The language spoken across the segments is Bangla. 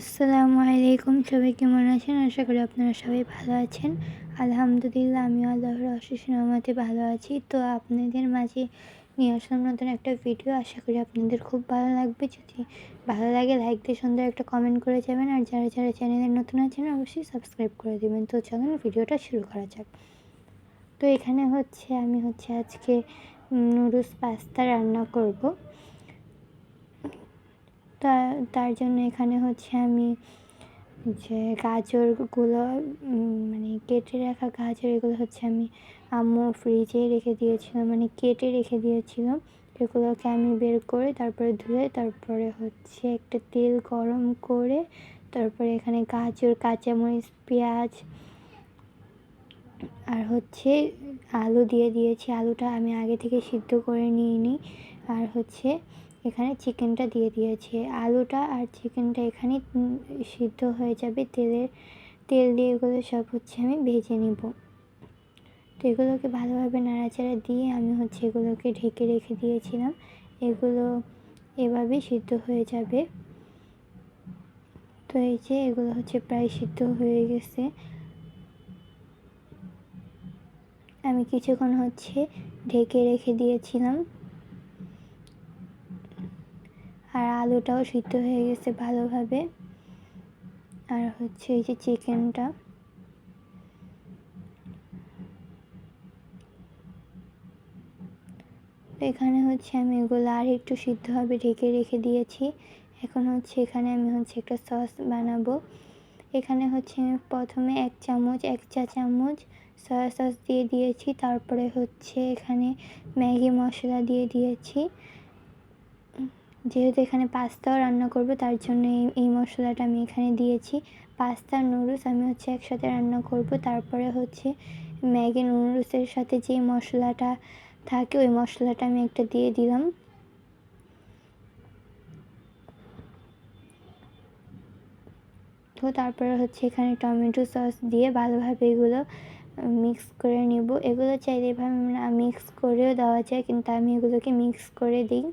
আসসালামু আলাইকুম, সবাই কেমন আছেন? আশা করি আপনারা সবাই ভালো আছেন। আলহামদুলিল্লাহ, আমিও আল্লাহর অশেষ রহমতে ভালো আছি। তো আপনাদের মাঝে নিয়ে আসলাম নতুন একটা ভিডিও আশা করি আপনাদের খুব ভালো লাগবে। যদি ভালো লাগে লাইক দিয়ে সুন্দর একটা কমেন্ট করে যাবেন। আর যারা যারা চ্যানেলে নতুন আছেন, অবশ্যই সাবস্ক্রাইব করে দেবেন। তো চলুন ভিডিওটা শুরু করা যাক। তো এখানে হচ্ছে, আমি হচ্ছে আজকে নুডলস পাস্তা রান্না করব। তা, তার জন্য এখানে হচ্ছে আমি যে গাজরগুলো মানে কেটে রাখা গাজর এগুলো হচ্ছে আমি আম্মু ফ্রিজে রেখে দিয়েছিলাম মানে কেটে রেখে দিয়েছিলাম। এগুলোকে আমি বের করে তারপরে ধুয়ে তারপরে হচ্ছে একটা তেল গরম করে তারপরে এখানে গাজর, কাঁচামরিচ, পেঁয়াজ আর হচ্ছে আলু দিয়ে দিয়েছি। আলুটা আমি আগে থেকে সিদ্ধ করে নিয়ে নিই। আর হচ্ছে এখানে চিকেনটা দিয়ে দিয়েছি। আলুটা আর চিকেনটা এখানে সিদ্ধ হয়ে যাবে। তেলের তেল দিয়ে এগুলো সব হচ্ছে আমি ভেজে নিব। তো এগুলোকে ভালোভাবে নাড়াচাড়া দিয়ে আমি হচ্ছে এগুলোকে ঢেকে রেখে দিয়েছিলাম। এগুলো এভাবেই সিদ্ধ হয়ে যাবে। তো এই যে এগুলো হচ্ছে প্রায় সিদ্ধ হয়ে গেছে। আমি কিছুক্ষণ হচ্ছে ঢেকে রেখে দিয়েছিলাম। আর আলুটাও সিদ্ধ হয়ে গেছে ভালোভাবে। আর হচ্ছে এই যে চিকেনটা। এখানে হচ্ছে আমি এগুলো আর একটু সিদ্ধভাবে ঢেকে রেখে দিয়েছি। এখন হচ্ছে এখানে আমি হচ্ছে একটা সস বানাবো। এখানে হচ্ছে আমি প্রথমে এক চামচ, এক চা চামচ সয়া সস দিয়ে দিয়েছি। তারপরে হচ্ছে এখানে ম্যাগি মশলা দিয়ে দিয়েছি। যেহেতু এখানে পাস্তাও রান্না করব, তার জন্য এই এই মশলাটা আমি এখানে দিয়েছি। পাস্তা, নুডলস আমি হচ্ছে একসাথে রান্না করব। তারপরে হচ্ছে ম্যাগি, নুডলসের সাথে যে মশলাটা থাকে, ওই মশলাটা আমি একটা দিয়ে দিলাম। তো তারপরে হচ্ছে এখানে টমেটো সস দিয়ে ভালোভাবে এগুলো মিক্স করে নেব। এগুলো চাইলে এভাবে মিক্স করেও দেওয়া যায়, কিন্তু আমি এগুলোকে মিক্স করে দিই।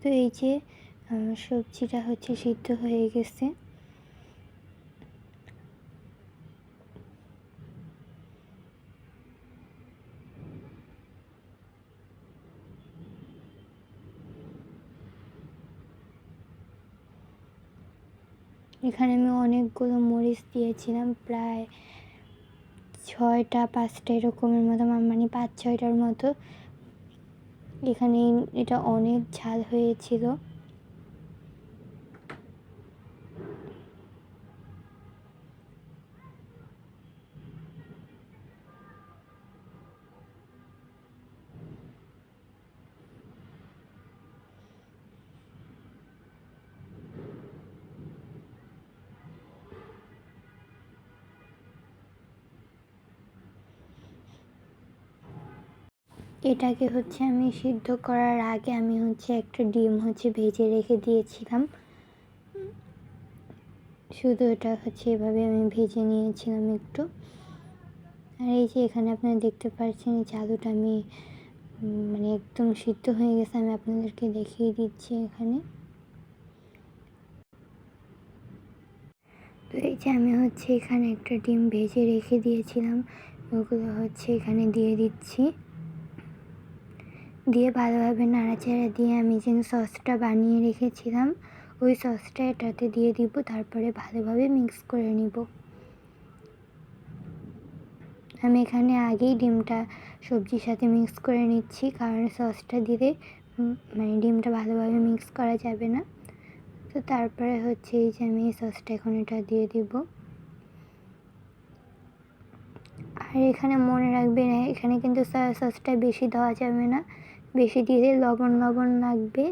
তো এই যে সবজিটা হচ্ছে সিদ্ধ হয়ে গেছে। এখানে আমি অনেকগুলো মরিচ দিয়েছিলাম, প্রায় ছয়টা, পাঁচটা এরকমের মতো মানে পাঁচ ছয়টার মতো। এখানে এটা অনেক ঝাল হয়েছিল। এটাকে হচ্ছে আমি সিদ্ধ করার আগে আমি হচ্ছে একটা ডিম হচ্ছে ভেজে রেখে দিয়েছিলাম। শুধু এটা হচ্ছে এভাবে আমি ভেজে নিয়েছিলাম একটু। আর এই যে এখানে আপনারা দেখতে পাচ্ছেন এই আলুটা আমি মানে একদম সিদ্ধ হয়ে গেছে, আমি আপনাদেরকে দেখিয়ে দিচ্ছি এখানে। তো এই যে আমি হচ্ছে এখানে একটা ডিম ভেজে রেখে দিয়েছিলাম, ওগুলো হচ্ছে এখানে দিয়ে দিচ্ছি। দিয়ে ভালোভাবে নাড়াচাড়া দিয়ে আমি যে সসটা বানিয়ে রেখেছিলাম, ওই সসটা এটাতে দিয়ে দিব, তারপরে ভালোভাবে মিক্স করে নিব। আমি এখানে আগেই ডিমটা সবজির সাথে মিক্স করে নিচ্ছি, কারণ সসটা দিলে মানে ডিমটা ভালোভাবে মিক্স করা যাবে না। তো তারপরে হচ্ছে এই যে আমি এই সসটা এখন এটা দিয়ে দিব। আর এখানে মনে রাখবেন, এখানে কিন্তু সয়া সসটা বেশি দেওয়া যাবে না। বেশি দিলে লবণ লবণ লাগবে।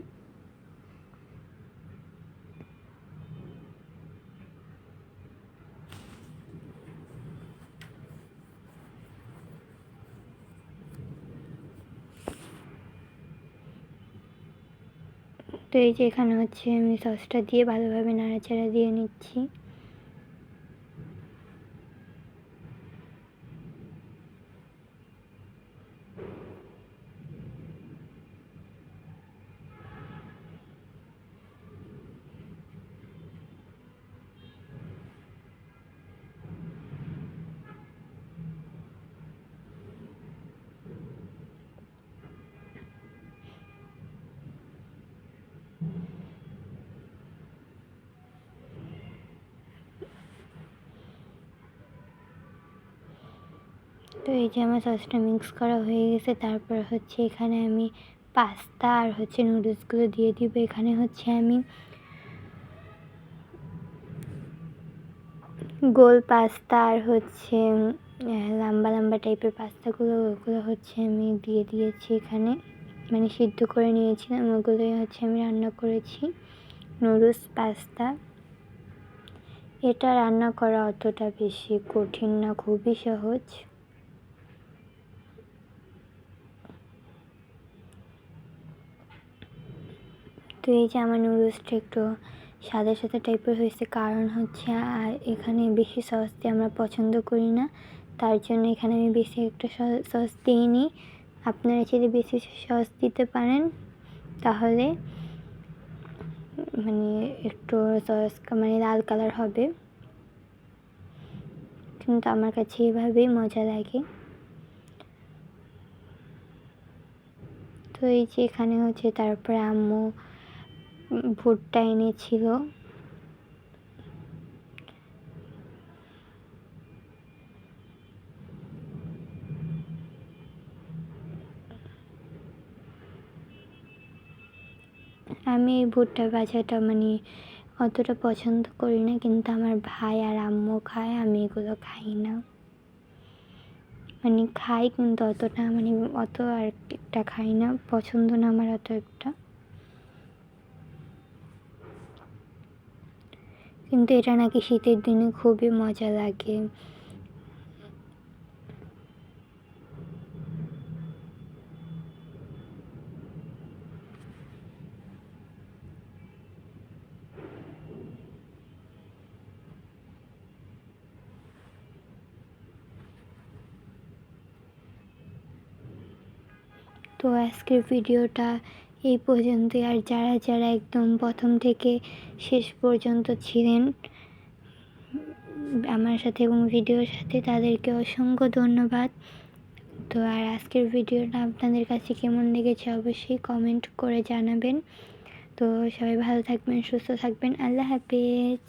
তো এই যে এখানে হচ্ছে আমি সসটা দিয়ে ভালোভাবে নাড়াচাড়া দিয়ে নিচ্ছি। তো এই যে আমার সসটা মিক্স করা হয়ে গেছে, তারপর হচ্ছে এখানে আমি পাস্তা আর হচ্ছে নুডলসগুলো দিয়ে দিব। এখানে হচ্ছে আমি গোল পাস্তা আর হচ্ছে লম্বা লম্বা টাইপের পাস্তাগুলো, ওগুলো হচ্ছে আমি দিয়ে দিয়েছি এখানে। মানে সিদ্ধ করে নিয়েছিলাম, ওগুলোই হচ্ছে আমি রান্না করেছি। Noodles, pasta. এটা রান্না করা অতটা বেশি কঠিন না, খুবই সহজ। তো এই যে আমার নুডলসটা একটু সাদা সাদা টাইপের হয়েছে, কারণ হচ্ছে আর এখানে বেশি সস দিয়ে আমরা পছন্দ করি না। তার জন্য এখানে আমি বেশি একটা সস দিইনি। আপনারা যদি বেশি সস দিতে পারেন। তাহলে মানে একটু সস মানে লাল কালার হবে। কিন্তু আমার কাছে এভাবেই মজা লাগে। তো এই যে এখানে হচ্ছে, তারপরে আম্মু ভুট্টা এনেছিল। আমি এই ভুট্টা ভাজাটা মানে অতটা পছন্দ করি না, কিন্তু আমার ভাই আর আম্মু খায়, আমি এগুলো খাই না। মানে খাই, কিন্তু অতটা মানে অত আর একটা খাই না, পছন্দ না আমার অত একটা। কিন্তু এটা নাকি শীতের দিনে খুবই মজা লাগে। তো আজকের ভিডিওটা এই পর্যন্তই আর যারা যারা একদম প্রথম থেকে শেষ পর্যন্ত ছিলেন, আমার সাথে এবং ভিডিওর সাথে তাদেরকে অসংখ্য ধন্যবাদ। তো আর আজকের ভিডিওটা আপনাদের কাছে কেমন লেগেছে অবশ্যই কমেন্ট করে জানাবেন। তো সবাই ভালো থাকবেন, সুস্থ থাকবেন, আল্লাহ হাফিজ।